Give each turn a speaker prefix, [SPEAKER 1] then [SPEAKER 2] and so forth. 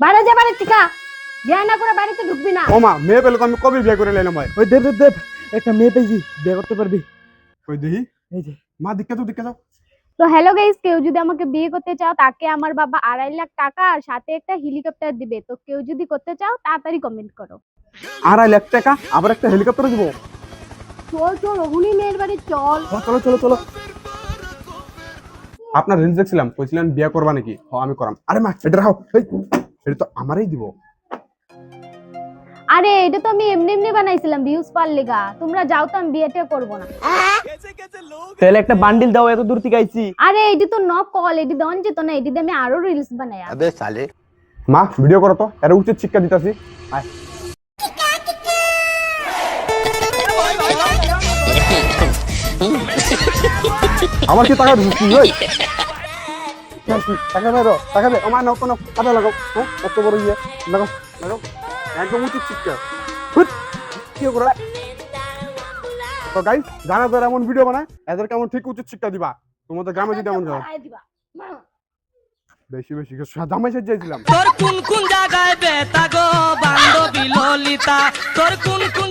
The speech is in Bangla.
[SPEAKER 1] বাইরে যা বাড়ির থেকে। বিয়া না করে বাড়িতে ঢুকবি না।
[SPEAKER 2] ও মা মেয়ে পেলে তো আমি কবে বিয়ে করে লাইলাম ভাই।
[SPEAKER 3] ওই দেব দেব দেব একটা মেয়ে পেয়েছি বিয়ে করতে পারবি।
[SPEAKER 2] ওই দেখি?
[SPEAKER 3] এই যে।
[SPEAKER 2] মা দিকে তো দিকে যাও।
[SPEAKER 1] তো হ্যালো গাইস কেউ যদি আমাকে বিয়ে করতে চাও তাকে আমার বাবা আড়াই লাখ টাকা আর সাথে একটা হেলিকপ্টার দিবে। তো কেউ যদি করতে চাও তাড়াতাড়ি কমেন্ট করো।
[SPEAKER 2] আড়াই লাখ টাকা আবার একটা হেলিকপ্টার দিব?
[SPEAKER 1] চল চল অগুনি মেয়ের বাড়ি চল।
[SPEAKER 2] চলো চলো চলো। আপনার রিলস দেখছিলাম কইছিলেন বিয়ে করবা নাকি? হ আমি করাম। আরে মা এটা রাখো। সেটা তো আমারই দিব।
[SPEAKER 1] আরে এটা তো আমি এমনি এমনি বানাইছিলাম ভিউজ পার লেগা। তোমরা যাও তো আমি বিয়েতে করব না।
[SPEAKER 3] তাহলে একটা বান্ডিল দাও এত দূর থেকে আইছি।
[SPEAKER 1] আরে এটা তো নক কল এটি দন তো না এটা আমি আরও রিলস বানাই।
[SPEAKER 4] আবে সালে।
[SPEAKER 2] মা ভিডিও করো তো এর উচিত শিক্ষা দিতাছি। আয়। আমার কি টাকা ঢুকছি ওই দে রো, দে আমার নাও কোনো কাটা লাগাও হ্যাঁ এত বড় ইয়ে লাগাও লাগাও একদম উচিত শিক্ষা। হুট, কি করে? তো গাইস যারা যারা এমন ভিডিও বানায় এদের কেমন ঠিক উচিত শিক্ষা দিবা। তোমাদের গ্রামে যদি এমন যাও বেশি বেশি জামাই সাজিয়েছিলাম
[SPEAKER 5] তোর কোন কোন জায়গায় বেতা বান্ধবী ললিতা? তোর কোন কোন